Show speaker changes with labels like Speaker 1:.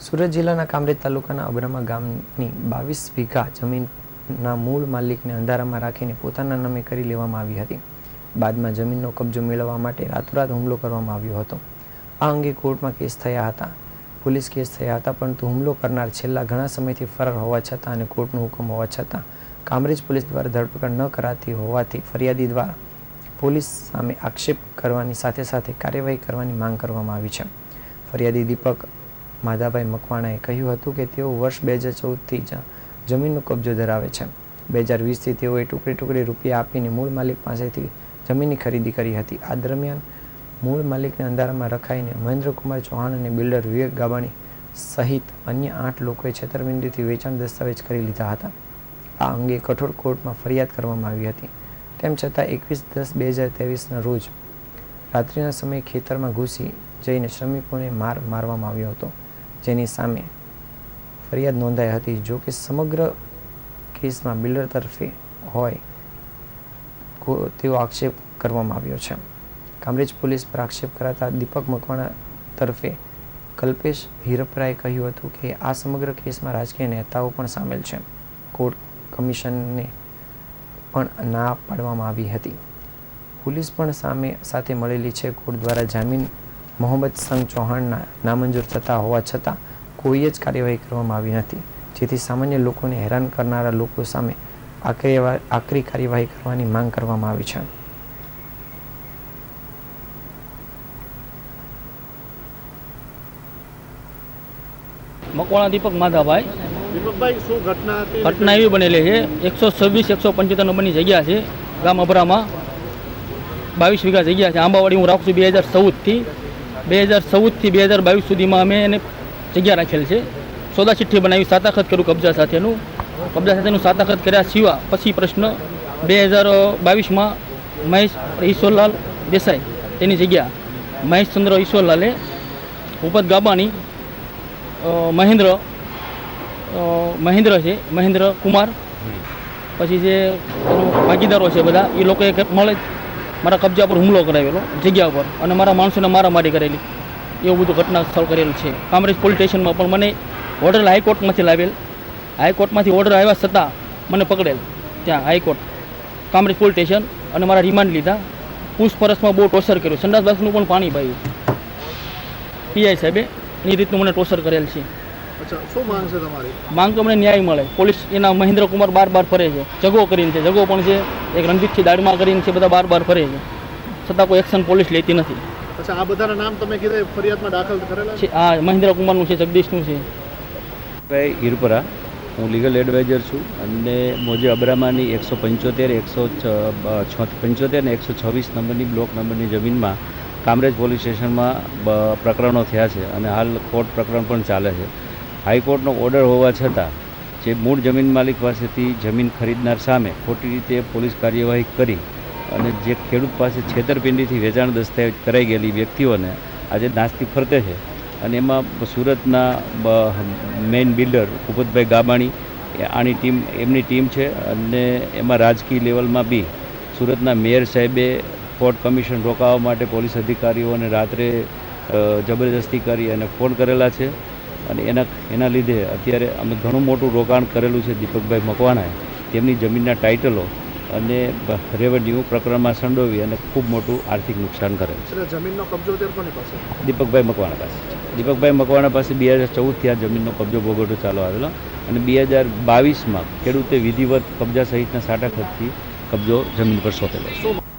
Speaker 1: સુરત જિલ્લાના કામરેજ તાલુકાના અબ્રામા ગામની બાવીસ વીઘા જમીનના મૂળ માલિકને અંધારામાં રાખીને પોતાના નામે કરી લેવામાં આવી હતી. બાદમાં જમીનનો કબજો મેળવવા માટે રાતોરાત હુમલો કરવામાં આવ્યો હતો. આ અંગે કોર્ટમાં કેસ થયા હતા. પોલીસ કેસ થયા હતા, પરંતુ હુમલો કરનાર છેલ્લા ઘણા સમયથી ફરાર હોવા છતાં અને કોર્ટનો હુકમ હોવા છતાં કામરેજ પોલીસ દ્વારા ધરપકડ ન કરાતી હોવાથી ફરિયાદી દ્વારા પોલીસ સામે આક્ષેપ કરવાની સાથે સાથે કાર્યવાહી કરવાની માંગ કરવામાં આવી છે. ફરિયાદી દીપક માધાભાઈ મકવાણાએ કહ્યું હતું કે તેઓ વર્ષ બે હજાર ચૌદથી જ જમીનનો કબજો ધરાવે છે. બે હજાર વીસથી તેઓએ ટુકડી ટુકડી રૂપિયા આપીને મૂળ માલિક પાસેથી જમીનની ખરીદી કરી હતી. આ દરમિયાન મૂળ માલિકને અંધારામાં રખાઈને મહેન્દ્રકુમાર ચૌહાણ અને બિલ્ડર વિવેક ગાબાણી સહિત અન્ય આઠ લોકોએ છેતરપિંડીથી વેચાણ દસ્તાવેજ કરી લીધા હતા. આ અંગે કઠોર કોર્ટમાં ફરિયાદ કરવામાં આવી હતી. તેમ છતાં એકવીસ દસ બે હજાર ત્રેવીસના રોજ રાત્રિના સમયે ખેતરમાં ઘૂસી જઈને શ્રમિકોને માર મારવામાં આવ્યો હતો. જેની સામે ફરિયાદ નોંધાઈ હતી જો કે સમગ્ર કેસમાં બિલ્ડર તરફે હોય તેવો આક્ષેપ કરવામાં આવ્યો છે. કામરેજ પોલીસ પર આક્ષેપ કરાતા દીપક મકવાણા તરફે કલ્પેશ હિરપરાએ કહ્યું હતું કે આ સમગ્ર કેસમાં રાજકીય નેતાઓ પણ સામેલ છે. કોર્ટ કમિશનને પણ ના પાડવામાં આવી હતી. પોલીસ પણ સામે સાથે મળેલી છે. કોર્ટ દ્વારા જામીન મોહમ્મદ સંઘ ચૌહાણના નામંજૂર થતા હોવા છતાં કોઈ જ કાર્યવાહી કરવામાં આવી નથી. જેથી સામાન્ય લોકોને હેરાન કરનારા લોકો સામે આકરી કાર્યવાહી કરવાની માંગ કરવામાં આવી છે.
Speaker 2: મકવાણા દીપક માધાભાઈ.
Speaker 3: દીપકભાઈ શું ઘટના હતી?
Speaker 2: ઘટના એવી બનેલી છે. એકસો છવ્વીસ એકસો પંચોતેર નંબરની જગ્યા છે ગામ અભરામાં. બાવીસ વીઘા જગ્યા છે. આંબાવાડી હું રાખું છું બે હજાર ચૌદથી. બે હજાર ચૌદથી બે હજાર બાવીસ સુધીમાં અમે એને જગ્યા રાખેલ છે. સોદા ચિઠ્ઠી બનાવી સાતાખત કર્યું કબજા સાથેનું. કબજા સાથેનું સાતાખત કર્યા સિવા. પછી પ્રશ્ન બે હજાર બાવીસમાં મહેશ ઈશ્વરલાલ દેસાઈ તેની જગ્યા. મહેશચંદ્ર ઈશ્વરલાલે ઉપત ગાબાની મહેન્દ્ર મહેન્દ્ર છે મહેન્દ્ર કુમાર. પછી જે ભાગીદારો છે બધા એ લોકોએ મળે મારા કબજા પર હુમલો કરાવેલો જગ્યા પર, અને મારા માણસોને મારામારી કરેલી. એવું બધું ઘટના સ્થળ કરેલું છે. કામરેજ પોલીસ સ્ટેશનમાં પણ મને ઓર્ડર હાઈકોર્ટમાંથી લાવેલ. હાઈકોર્ટમાંથી ઓર્ડર આવ્યા છતાં મને પકડેલ. ત્યાં હાઈકોર્ટ, કામરેજ પોલીસ સ્ટેશન અને મારા રિમાન્ડ લીધા. પૂછપરછમાં બહુ ટોર્ચર કર્યું. સંડાસ બાથનું પણ પાણી પાયું પીઆઈ સાહેબે એ રીતનું મને ટોર્ચર કરેલ છે.
Speaker 3: માંગ છે તમારી?
Speaker 2: માંગ તો અમને ન્યાય મળે. પોલીસ એના મહેન્દ્રકુમાર બાર બાર ફરે છે. જગો કરીને છે. જગો પણ છે એક રણજીતસિંહ દાડમાં કરીને છે બધા બાર બાર ફરે છે. છતાં કોઈ એક્શન પોલીસ લેતી નથી.
Speaker 3: અચ્છા આ બધાના નામ તમે કીધા ફરિયાદમાં દાખલ કરેલા છે?
Speaker 2: છે આ મહેન્દ્ર કુમારનું છે જગદીશનું છે.
Speaker 4: ભાઈ હિરપરા. હું લીગલ એડવાઇઝર છું અને મોજે અબ્રામાની એકસો પંચોતેર એકસો પંચોતેર ને એકસો છવ્વીસ નંબરની બ્લોક નંબરની જમીનમાં કામરેજ પોલીસ સ્ટેશનમાં પ્રકરણો થયા છે અને હાલ કોર્ટ પ્રકરણ પણ ચાલે છે. હાઈકોર્ટનો ઓર્ડર હોવા છતાં, જે મૂળ જમીન માલિક પાસેથી જમીન ખરીદનાર સામે ખોટી રીતે પોલીસ કાર્યવાહી કરી અને જે ખેડૂત પાસે છેતરપિંડીથી વેચાણ દસ્તાવેજ કરાઈ ગયેલી વ્યક્તિઓને આજે નાસ્તી ફરતે છે. અને એમાં સુરતના મેઇન બિલ્ડર ભૂપતભાઈ ગાબાણી આની ટીમ, એમની ટીમ છે અને એમાં રાજકીય લેવલમાં બી સુરતના મેયર સાહેબે કોર્ટ કમિશન રોકાવા માટે પોલીસ અધિકારીઓને રાત્રે જબરજસ્તી કરી અને ફોન કરેલા છે. અને એના એના લીધે અત્યારે અમે ઘણું મોટું રોકાણ કરેલું છે દીપકભાઈ મકવાણાએ. તેમની જમીનના ટાઇટલો અને રેવન્યુ પ્રકરણમાં સંડોવી અને ખૂબ મોટું આર્થિક નુકસાન કરે છે.
Speaker 3: જમીનનો કબજો કોની પાસે?
Speaker 4: દીપકભાઈ મકવાણા પાસે. દીપકભાઈ મકવાણા પાસે બે હજાર ચૌદથી આ જમીનનો કબજો ભોગવટો ચાલુ આવેલો અને બે હજાર બાવીસમાં ખેડૂતે વિધિવત કબજા સહિતના સાટા ખર્ચથી કબજો જમીન પર સોંપેલો છે.